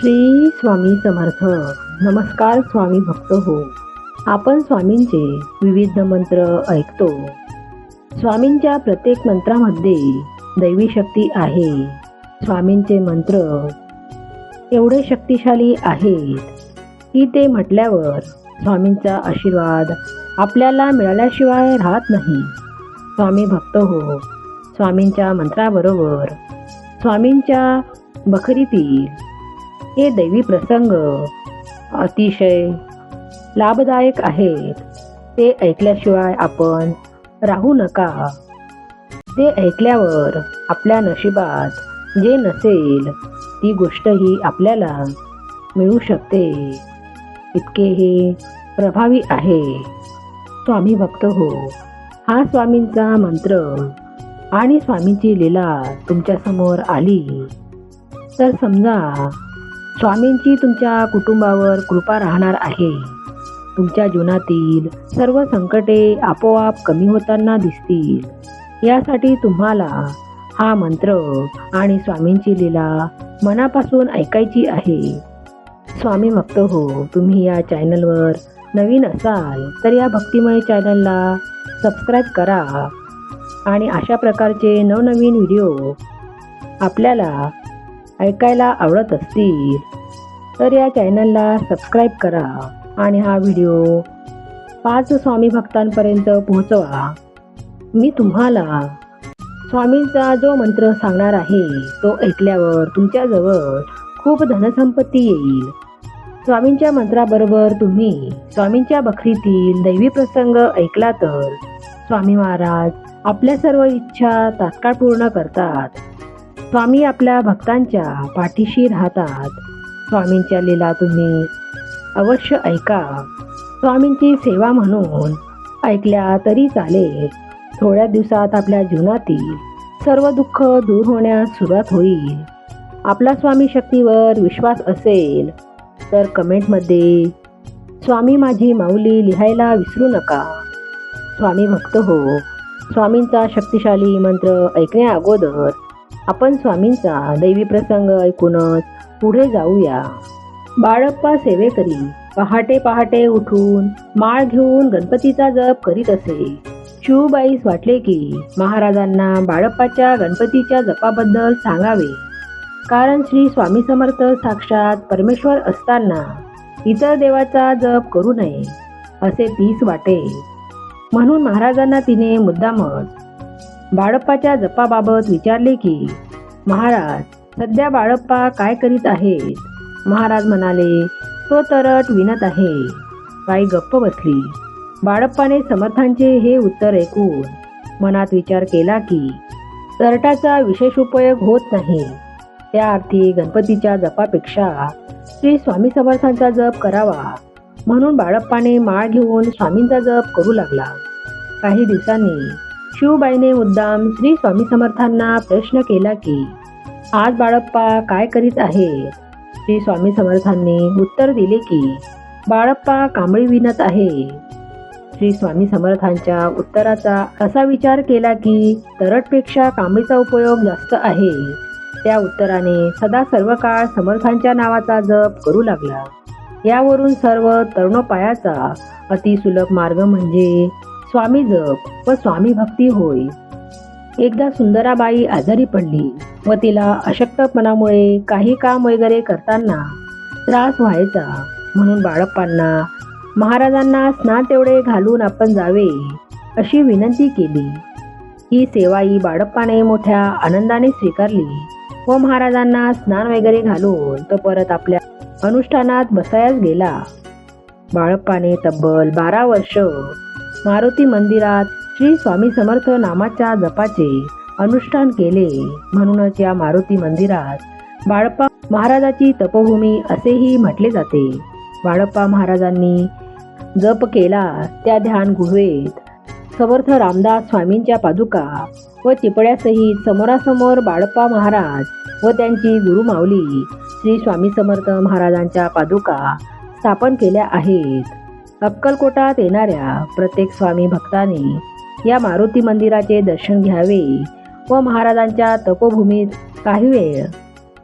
श्री स्वामी समर्थ. नमस्कार स्वामी भक्त हो. आपण स्वामींचे विविध मंत्र ऐकतो. स्वामींच्या प्रत्येक मंत्रामध्ये दैवी शक्ती आहे. स्वामींचे मंत्र एवढे शक्तिशाली आहेत की ते म्हटल्यावर स्वामींचा आशीर्वाद आपल्याला मिळाल्याशिवाय राहत नाही. स्वामी भक्त हो. स्वामींच्या मंत्राबरोबर स्वामींच्या बखरीतील हे दैवी प्रसंग अतिशय लाभदायक आहेत. ते ऐकल्याशिवाय आपण राहू नका. ते ऐकल्यावर आपल्या नशिबात जे नसेल ती गोष्टही आपल्याला मिळू शकते. इतके हे प्रभावी आहे. स्वामी भक्त हो हा स्वामींचा मंत्र आणि स्वामींची लीला तुमच्यासमोर आली. तर समजा स्वामींची तुमच्या कुटुंबावर कृपा राहणार आहे. तुमच्या जीवनातील सर्व संकटे आपोआप कमी होताना दिसतील. यासाठी तुम्हाला हा मंत्र आणि स्वामींची लीला मनापासून ऐकायची आहे. स्वामी भक्त हो तुम्ही या चॅनलवर नवीन असाल तर या भक्तिमय चॅनलला सबस्क्राईब करा. आणि अशा प्रकारचे नवनवीन व्हिडिओ आपल्याला ऐकायला आवडत असतील तर या चॅनलला सबस्क्राईब करा आणि हा व्हिडिओ पाच स्वामी भक्तांपर्यंत पोहोचवा. मी तुम्हाला स्वामींचा जो मंत्र सांगणार आहे तो ऐकल्यावर तुमच्याजवळ खूप धनसंपत्ती येईल. स्वामींच्या मंत्राबरोबर तुम्ही स्वामींच्या बखरीतील दैवी प्रसंग ऐकला तर स्वामी महाराज आपल्या सर्व इच्छा तात्काळ पूर्ण करतात. स्वामी आपल्या भक्तांच्या पाठीशी राहतात. स्वामींच्या लीला तुम्ही अवश्य ऐका. स्वामींची सेवा म्हणून ऐकल्या तरी चालेल. थोड्या दिवसात आपल्या जीवनातील सर्व दुःख दूर होण्यास सुरुवात होईल. आपला स्वामी शक्तीवर विश्वास असेल तर कमेंटमध्ये स्वामी माझी माऊली लिहायला विसरू नका. स्वामी भक्त हो स्वामींचा शक्तिशाली मंत्र ऐकण्या अगोदर आपण स्वामींचा दैवी प्रसंग ऐकूनच पुढे जाऊया. बाळप्पा सेवेकरी पहाटे पहाटे उठून माळ घेऊन गणपतीचा जप करीत असे. शिवबाईस वाटले की महाराजांना बाळप्पाच्या गणपतीच्या जपाबद्दल सांगावे. कारण श्री स्वामी समर्थ साक्षात परमेश्वर असताना इतर देवाचा जप करू नये असे तीस वाटे. म्हणून महाराजांना तिने मुद्दामच बाळप्पाच्या जपाबाबत विचारले की महाराज सध्या बाळप्पा काय करीत आहेत? महाराज म्हणाले तो तरट विनत आहे. बाई गप्प बसली. बाळप्पाने समर्थांचे हे उत्तर ऐकून मनात विचार केला की तरटाचा विशेष उपयोग होत नाही. त्या अर्थी गणपतीच्या जपापेक्षा श्री स्वामी समर्थांचा जप करावा. म्हणून बाळप्पाने माळ घेऊन स्वामींचा जप करू लागला. काही दिवसांनी शिवबाईने मुद्दाम श्री स्वामी समर्थांना प्रश्न केला की आज बाळप्पा काय करीत आहे श्री स्वामी समर्थांनी उत्तर दिले की बाळप्पा कांबळी विणत आहे. श्री स्वामी समर्थांच्या उत्तराचा असा विचार केला की तरटपेक्षा कांबळीचा उपयोग जास्त आहे. त्या उत्तराने सदा सर्व काळ समर्थांच्या नावाचा जप करू लागला. यावरून सर्व तरुणोपायाचा अतिसुलभ मार्ग म्हणजे स्वामी जप व स्वामी भक्ती होय. एकदा सुंदराबाई आजारी पडली व तिला अशक्तपणामुळे काही काम वगैरे करताना त्रास व्हायचा. म्हणून बाळप्पांना महाराजांना स्नान तेवढे घालून आपण जावे अशी विनंती केली. ही सेवाई बाळप्पाने मोठ्या आनंदाने स्वीकारली व महाराजांना स्नान वगैरे घालून तो परत आपल्या अनुष्ठानात बसायच गेला. बाळप्पाने तब्बल बारा वर्ष मारुती मंदिरात श्री स्वामी समर्थ नामाच्या जपाचे अनुष्ठान केले. म्हणूनच या मारुती मंदिरात बाळप्पा महाराजाची तपोभूमी असेही म्हटले जाते. बाळप्पा महाराजांनी जप केला त्या ध्यान गुहेत समर्थ रामदास स्वामींच्या पादुका व चिपळ्यासहित समोरासमोर बाळप्पा महाराज व त्यांची गुरुमावली श्री स्वामी समर्थ महाराजांच्या पादुका स्थापन केल्या आहेत. अक्कलकोटात येणाऱ्या प्रत्येक स्वामी भक्ताने या मारुती मंदिराचे दर्शन घ्यावे व महाराजांच्या तपोभूमीत काही वेळ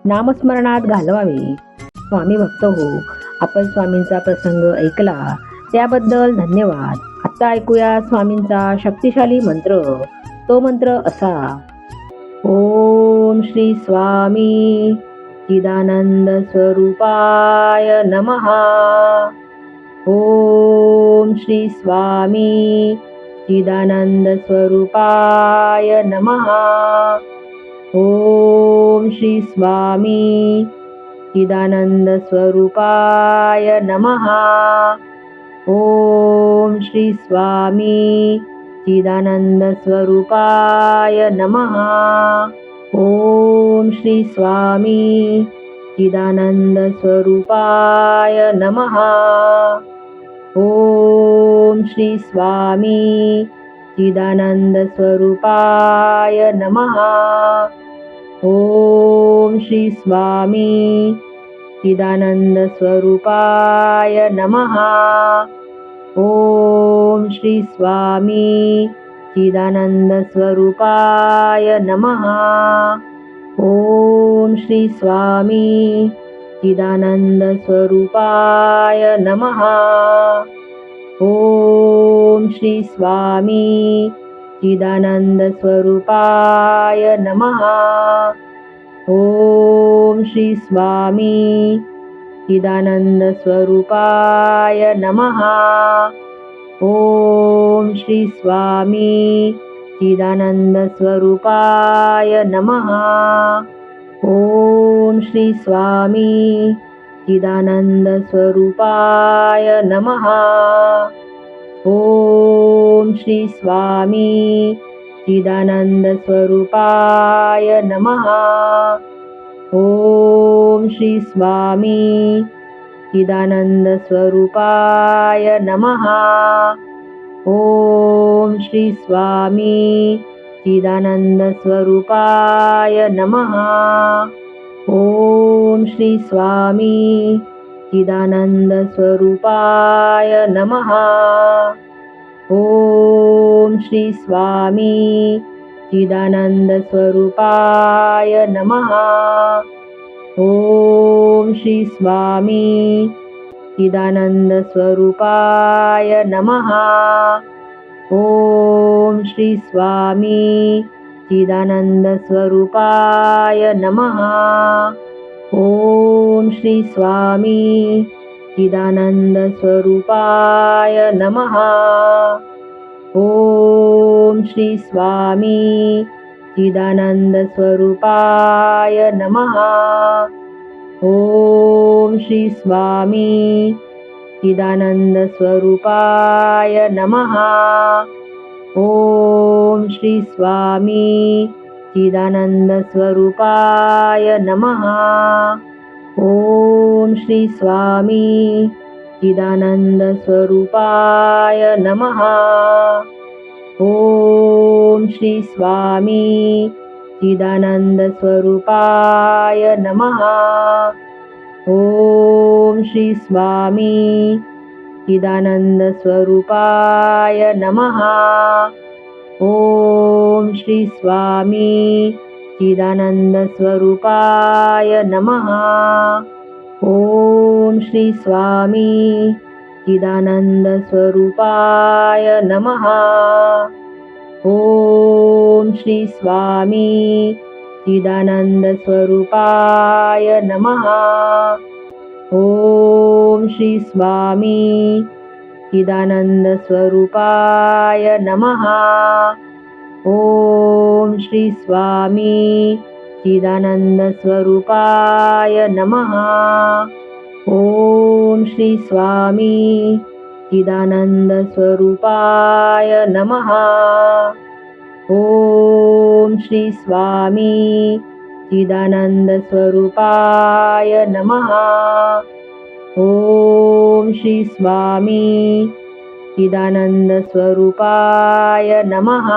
नामस्मरणात घालवावे. स्वामी भक्त हो आपण स्वामींचा प्रसंग ऐकला त्याबद्दल धन्यवाद. आता ऐकूया स्वामींचा शक्तिशाली मंत्र. तो मंत्र असा. ओम श्री स्वामी चिदानंद स्वरूपाय नमः. श्री स्वामी चिदानन्दस्वरूपाय नमः। ॐ श्री स्वामी चिदानन्दस्वरूपाय नमः। ॐ श्री स्वामी चिदानन्दस्वरूपाय नमः। ॐ श्री स्वामी चिदानन्दस्वरूपाय नमः। ॐ श्रीस्वामी चिदानन्दस्वरूपाय नमः। ॐ श्री स्वामी चिदानन्दस्वरूपाय नमः। ॐ श्री स्वामी चिदानन्दस्वरूपाय नमः। श्री स्वामी चिदानन्दस्वरूपाय नमः। ॐ श्री स्वामी चिदानन्दस्वरूपाय नमः। ॐ श्री स्वामी चिदानन्दस्वरूपाय नमः। ॐ श्री स्वामी चिदानन्दस्वरूपाय नमः। ॐ श्री स्वामी चिदानन्दस्वरूपाय नमः। ॐ श्री स्वामी चिदानन्दस्वरूपाय नमः। ॐ श्री स्वामी चिदानन्दस्वरूपाय नमः। ॐ श्री स्वामी चिदानन्दस्वरूपाय नमः। ॐ श्री स्वामी चिदानन्दस्वरूपाय नमः। ॐ श्री स्वामी चिदानन्दस्वरूपाय नमः। ॐ श्री स्वामी चिदानन्दस्वरूपाय नमः। ॐ श्री स्वामी चिदानन्दस्वरूपाय नमः। ॐ श्री स्वामी चिदानन्दस्वरूपाय नमः। ॐ श्री स्वामी चिदानन्दस्वरूपाय नमः। ॐ श्री स्वामी चिदानन्दस्वरूपाय नमः। ॐ श्री स्वामी चिदानन्दस्वरूपाय नमः। ॐ श्री स्वामी चिदानन्दस्वरूपाय नमः। ॐ श्री स्वामी सच्चिदानन्दस्वरूपाय नमः। ॐ श्री स्वामी चिदानन्दस्वरूपाय नमः। ॐ श्री स्वामी चिदानन्दस्वरूपाय नमः। ॐ श्री स्वामी चिदानन्दस्वरूपाय नमः। श्री स्वामी चिदानन्दस्वरूपाय नमः। ॐ श्री स्वामी चिदानन्दस्वरूपाय नमः। ॐ श्री स्वामी चिदानन्दस्वरूपाय नमः। ॐ श्री स्वामी सच्चिदानन्दस्वरूपाय नमः। ॐ श्री स्वामी चिदानन्दस्वरूपाय नमः। ॐ श्री स्वामी चिदानन्दस्वरूपाय नमः।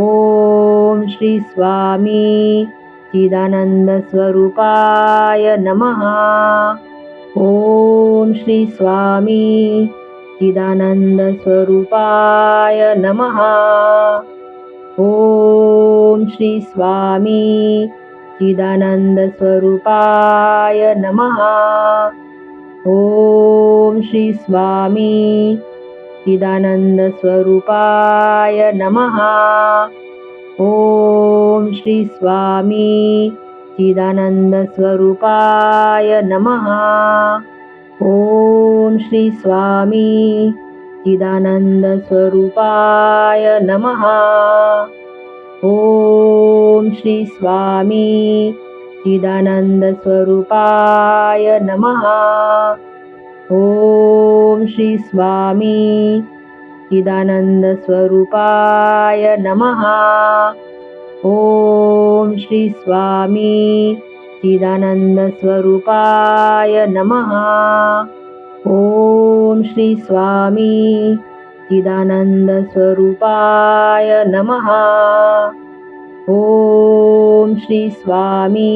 ॐ श्री स्वामी चिदानन्दस्वरूपाय नमः। श्री स्वामी चिदानंद स्वरूपाय नमः। ओम श्री स्वामी चिदानन्दस्वरूपाय नमः। ॐ श्री स्वामी चिदानन्दस्वरूपाय नमः। ॐ श्री स्वामी चिदानन्दस्वरूपाय नमः। ॐ श्री स्वामी चिदानन्दस्वरूपाय नमः। ॐ श्री स्वामी चिदानन्दस्वरूपाय नमः। ॐ श्री स्वामी चिदानन्दस्वरूपाय नमः। ॐ श्रीस्वामी चिदानन्दस्वरूपाय नमः। ॐ श्रीस्वामी चिदानन्दस्वरूपाय नमः। ॐ श्रीस्वामी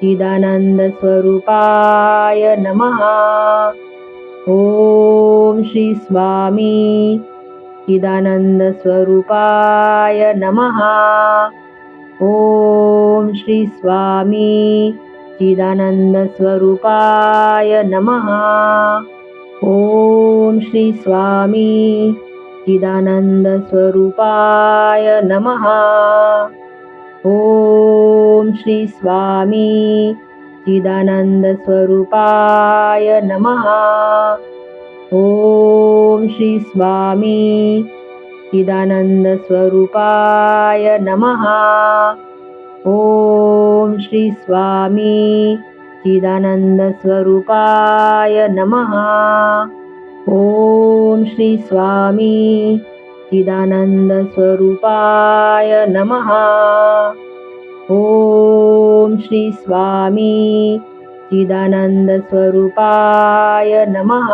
चिदानन्दस्वरूपाय नमः। ॐ श्रीस्वामी चिदानन्दस्वरूपाय नमः। ॐ श्री स्वामी चिदानन्दस्वरूपाय नमः। ॐ श्री स्वामी चिदानन्दस्वरूपाय नमः। ॐ श्री स्वामी चिदानन्दस्वरूपाय नमः। ॐ श्री स्वामी चिदानन्दस्वरूपाय नमः। ॐ श्री स्वामी चिदानन्दस्वरूपाय नमः। ॐ श्री स्वामी चिदानन्दस्वरूपाय नमः। ॐ श्री स्वामी चिदानन्दस्वरूपाय नमः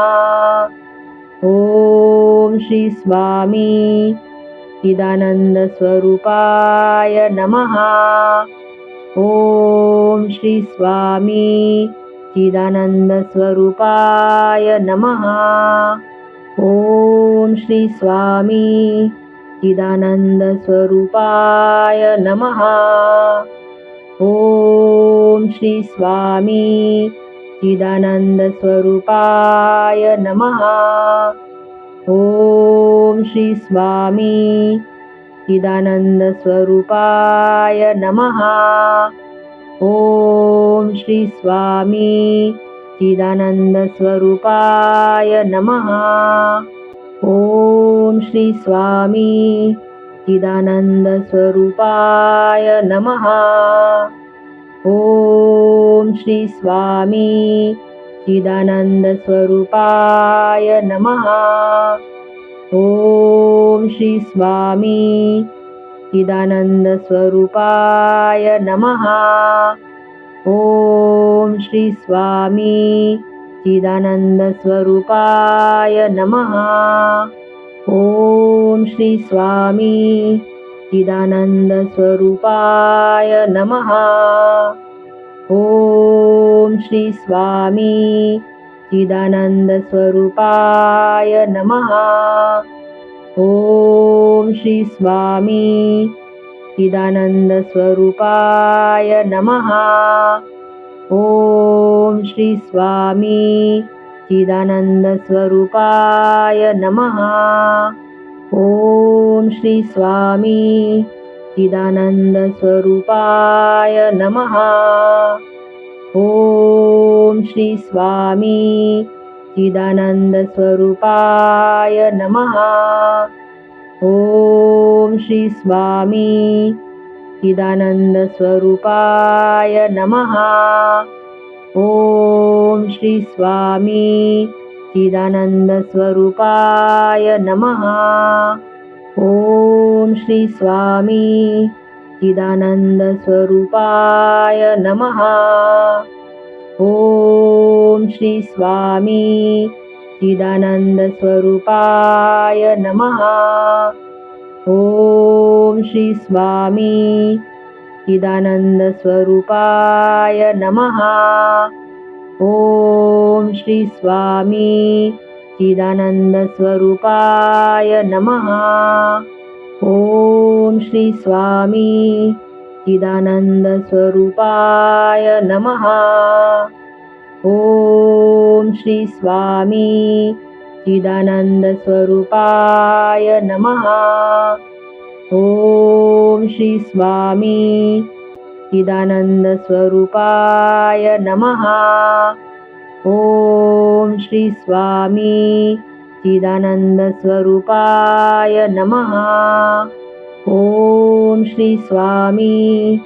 ॐ श्री स्वामी चिदानन्दस्वरूपाय नमः। ॐ श्री स्वामी चिदानन्दस्वरूपाय नमः। ॐ श्री स्वामी चिदानन्दस्वरूपाय नमः। ॐ श्री स्वामी चिदानन्दस्वरूपाय नमः। ॐ श्री स्वामी चिदानन्दस्वरूपाय नमः। ॐ श्री स्वामी चिदानन्दस्वरूपाय नमः। ॐ श्री स्वामी चिदानन्दस्वरूपाय नमः ॐ श्री स्वामी चिदानन्दस्वरूपाय नमः। ॐ श्री स्वामी चिदानन्दस्वरूपाय नमः। ॐ श्री स्वामी चिदानन्दस्वरूपाय नमः। ॐ श्री स्वामी चिदानन्दस्वरूपाय नमः। ॐ श्री स्वामी चिदानन्दस्वरूपाय नमः। ॐ श्री स्वामी चिदानन्दस्वरूपाय नमः। ॐ श्री स्वामी चिदानन्दस्वरूपाय नमः ॐ श्री स्वामी चिदानन्दस्वरूपाय नमः। ॐ श्री स्वामी चिदानन्दस्वरूपाय नमः। ॐ श्री स्वामी चिदानन्दस्वरूपाय नमः। ॐ श्री स्वामी चिदानन्दस्वरूपाय नमः। ॐ श्री स्वामी चिदानन्दस्वरूपाय नमः। ॐ श्री स्वामी चिदानन्दस्वरूपाय नमः। ॐ श्री स्वामी चिदानन्दस्वरूपाय नमः ॐ श्री स्वामी चिदानन्दस्वरूपाय नमः। ॐ श्री स्वामी चिदानन्दस्वरूपाय नमः। ॐ श्री स्वामी चिदानन्दस्वरूपाय नमः। ॐ श्री स्वामी चिदानन्दस्वरूपाय नमः। ॐ श्री स्वामी चिदानन्दस्वरूपाय नमः। ॐ श्री स्वामी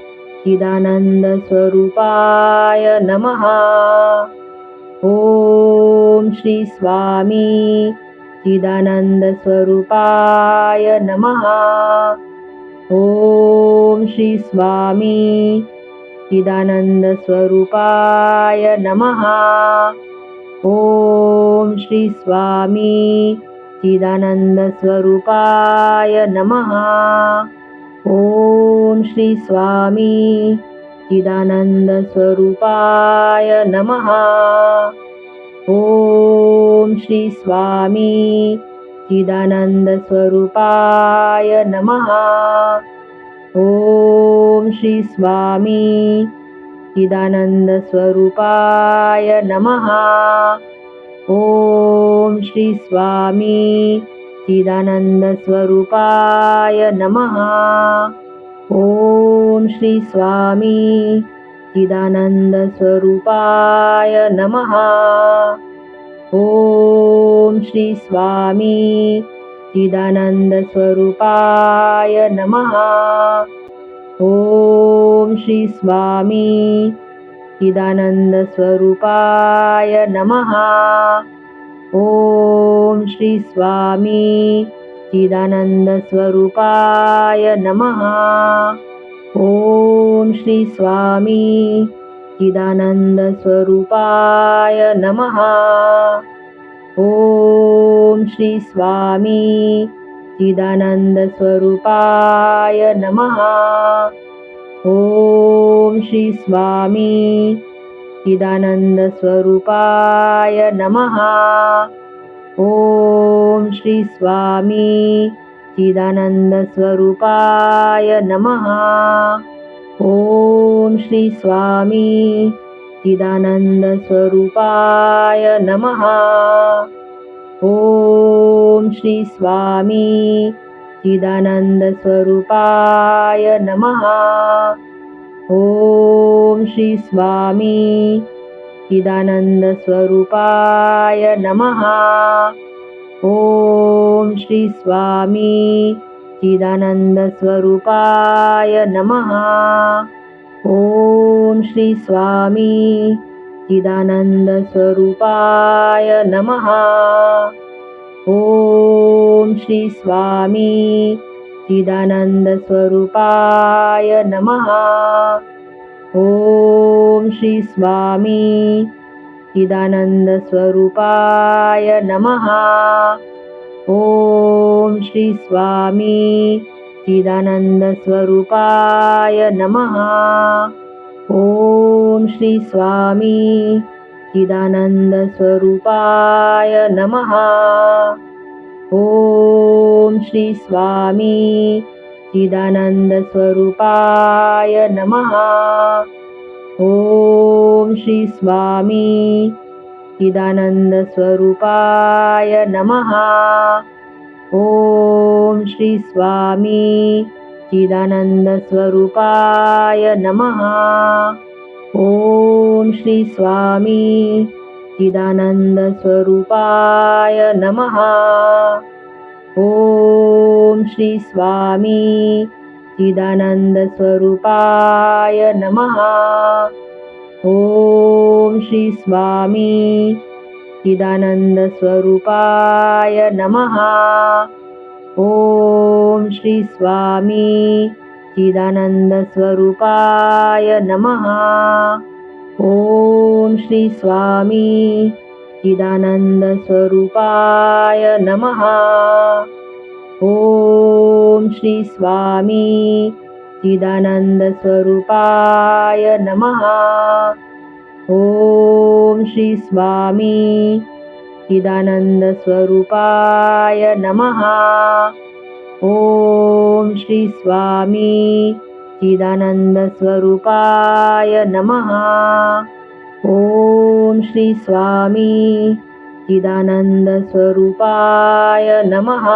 चिदानन्दस्वरूपाय नमः। ॐ श्री स्वामी चिदानन्दस्वरूपाय नमः ॐ श्री स्वामी चिदानन्दस्वरूपाय नमः। ॐ श्री स्वामी चिदानन्दस्वरूपाय नमः। ॐ श्री स्वामी चिदानन्दस्वरूपाय नमः। ॐ श्री स्वामी चिदानन्दस्वरूपाय नमः। ॐ श्री स्वामी चिदानन्दस्वरूपाय नमः। ॐ श्री स्वामी चिदानन्दस्वरूपाय नमः। ॐ श्री स्वामी चिदानन्दस्वरूपाय नमः ॐ श्री स्वामी चिदानन्दस्वरूपाय नमः। ॐ श्री स्वामी चिदानन्दस्वरूपाय नमः। ॐ श्री स्वामी चिदानन्दस्वरूपाय नमः। ॐ श्री स्वामी चिदानन्दस्वरूपाय नमः। ॐ श्री स्वामी चिदानन्दस्वरूपाय नमः। ॐ श्री स्वामी चिदानन्दस्वरूपाय नमः। ॐ श्री स्वामी चिदानन्दस्वरूपाय नमः ॐ श्री स्वामी चिदानन्दस्वरूपाय नमः। ॐ श्री स्वामी चिदानन्दस्वरूपाय नमः। ॐ श्री स्वामी चिदानन्दस्वरूपाय नमः। ॐ श्री स्वामी चिदानन्दस्वरूपाय नमः। ॐ श्री स्वामी चिदानन्दस्वरूपाय नमः। ॐ श्री स्वामी चिदानन्दस्वरूपाय नमः। ॐ श्री स्वामी चिदानन्दस्वरूपाय नमः। ॐ श्री स्वामी चिदानन्दस्वरूपाय नमः। ॐ श्री स्वामी चिदानन्दस्वरूपाय नमः। ॐ श्री स्वामी चिदानन्दस्वरूपाय नमः। ॐ श्री स्वामी चिदानन्दस्वरूपाय नमः ॐ श्री स्वामी चिदानन्दस्वरूपाय नमः। ॐ श्री स्वामी चिदानन्दस्वरूपाय नमः। ॐ श्री स्वामी चिदानन्दस्वरूपाय नमः। ॐ श्री स्वामी चिदानन्दस्वरूपाय नमः। ॐ श्री स्वामी चिदानन्दस्वरूपाय नमः। ॐ श्री स्वामी चिदानन्दस्वरूपाय नमः। ॐ श्री स्वामी चिदानन्दस्वरूपाय नमः ॐ श्री स्वामी चिदानन्दस्वरूपाय नमः। ॐ श्री स्वामी चिदानन्दस्वरूपाय नमः। ॐ श्री स्वामी चिदानन्दस्वरूपाय नमः।